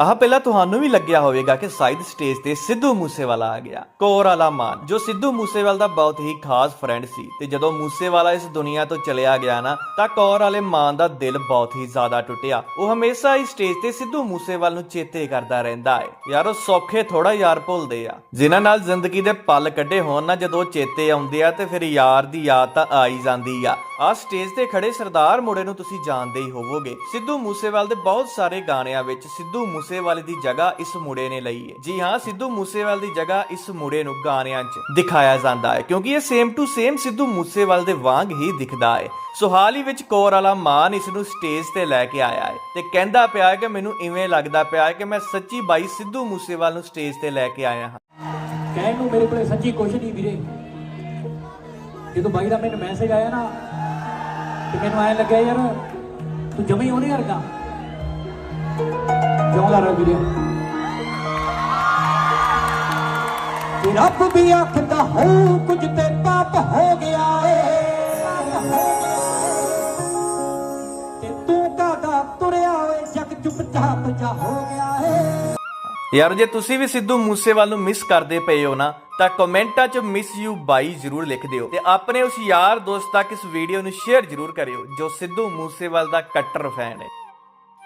ਆਹ ਪਹਿਲਾਂ ਤੁਹਾਨੂੰ ਵੀ ਲੱਗਿਆ ਹੋਵੇਗਾ ਕਿ ਸਾਈਦ ਸਟੇਜ ਤੇ ਸਿੱਧੂ ਮੂਸੇਵਾਲਾ ਆ ਗਿਆ। ਕੋਰ ਵਾਲਾ ਮਾਨ, ਜੋ ਸਿੱਧੂ ਮੂਸੇਵਾਲ ਦਾ ਬਹੁਤ ਹੀ ਖਾਸ ਫਰੈਂਡ ਸੀ ਤੇ ਜਦੋਂ ਮੂਸੇਵਾਲਾ ਇਸ ਦੁਨੀਆ ਤੋਂ ਚਲਿਆ ਗਿਆ ਨਾ, ਤਾਂ ਕੌਰ ਵਾਲੇ ਮਾਨ ਦਾ ਦਿਲ ਬਹੁਤ ਹੀ ਜ਼ਿਆਦਾ ਟੁੱਟਿਆ। ਉਹ ਹਮੇਸ਼ਾ ਹੀ ਸਟੇਜ ਤੇ ਸਿੱਧੂ ਮੂਸੇਵਾਲ ਨੂੰ ਚੇਤੇ ਕਰਦਾ ਰਹਿੰਦਾ ਹੈ। ਯਾਰ, ਉਹ ਸੌਖੇ ਥੋੜਾ ਯਾਰ ਭੁੱਲਦੇ ਆ। ਜਿਨ੍ਹਾਂ ਨਾਲ ਜ਼ਿੰਦਗੀ ਦੇ ਪਲ ਕੱਢੇ ਹੋਣ ਨਾ, ਜਦੋਂ ਉਹ ਚੇਤੇ ਆਉਂਦੇ ਆ ਤੇ ਫਿਰ ਯਾਰ ਦੀ ਯਾਦ ਤਾਂ ਆ ਹੀ ਜਾਂਦੀ ਆ। ਆ ਸਟੇਜ ਤੇ ਖੜੇ ਸਰਦਾਰ ਮੁੰਡੇ ਨੂੰ ਤੁਸੀਂ ਜਾਣਦੇ ਹੀ ਹੋਵੋਗੇ। ਸਿੱਧੂ ਮੂਸੇਵਾਲ ਦੇ ਬਹੁਤ ਸਾਰੇ ਗਾਣਿਆਂ ਵਿੱਚ ਸਿੱਧੂ ਮੂਸੇਵਾਲੇ ਦੀ ਜਗ੍ਹਾ ਇਸ ਮੁੰਡੇ ਨੇ ਲਈ ਹੈ। ਜੀ ਹਾਂ, ਸਿੱਧੂ ਮੂਸੇਵਾਲ ਦੀ ਜਗ੍ਹਾ ਇਸ ਮੁੰਡੇ ਨੂੰ ਗਾਣਿਆਂ 'ਚ ਦਿਖਾਇਆ ਜਾਂਦਾ ਹੈ, ਕਿਉਂਕਿ ਇਹ same to same Sidhu Moosewala ਦੇ ਵਾਂਗ ਹੀ ਦਿਖਦਾ ਹੈ। ਸੋ ਹਾਲ ਹੀ ਵਿੱਚ ਕੋਰ ਵਾਲਾ ਮਾਨ ਇਸ ਨੂੰ ਸਟੇਜ ਤੇ ਲੈ ਕੇ ਆਇਆ ਹੈ ਤੇ ਕਹਿੰਦਾ ਪਿਆ ਹੈ ਕਿ ਮੈਨੂੰ ਇਵੇਂ ਲੱਗਦਾ ਪਿਆ ਹੈ ਕਿ ਮੈਂ ਸੱਚੀ ਬਾਈ ਸਿੱਧੂ ਮੂਸੇਵਾਲ ਨੂੰ ਸਟੇਜ ਤੇ ਲੈ ਕੇ ਆਇਆ ਹਾਂ। ਕਹਿਣ ਨੂੰ ਮੇਰੇ ਕੋਲੇ ਸੱਚੀ ਕੁਛ ਨਹੀਂ ਵੀਰੇ। ਜਦੋਂ ਬਾਈ ਦਾ ਮੈਨੂੰ ਮੈਸੇਜ ਆਇਆ ਨਾ, ਤੇ ਮੈਨੂੰ ਐਂ ਲੱਗਿਆ, ਯਾਰ, ਤੂੰ ਜਮੇ ਉਹਨੇ ਵਰਗਾ। ਜਿਉਂਦਾ ਰਹਿ ਵੀਰੇ? ਤੇ ਰੱਬ ਵੀ ਆਖਦਾ ਹੋ ਕੁਝ ਤੇ ਪਾਪ ਹੋ ਗਿਆ ਏ। ਤੇ ਤੂੰ ਕਾਹਦਾ ਤੁਰਿਆ ਓਏ? ਜਗ ਚੁੱਪਚਾਪ ਜਾ ਹੋ ਗਿਆ ਏ। ਯਾਰ, ਜੇ ਤੁਸੀਂ ਵੀ ਸਿੱਧੂ ਮੂਸੇਵਾਲ ਨੂੰ ਮਿਸ ਕਰਦੇ ਪਏ ਹੋ ਨਾ, ਤਾਂ ਕਮੈਂਟਾਂ 'ਚ ਮਿਸ ਯੂ ਬਾਈ ਜ਼ਰੂਰ ਲਿਖ ਦਿਓ ਤੇ ਆਪਣੇ ਉਸ ਯਾਰ ਦੋਸਤ ਤੱਕ ਇਸ ਵੀਡੀਓ ਨੂੰ ਸ਼ੇਅਰ ਜ਼ਰੂਰ ਕਰਿਓ, ਜੋ ਸਿੱਧੂ ਮੂਸੇਵਾਲ ਦਾ ਕੱਟਰ ਫੈਨ ਹੈ।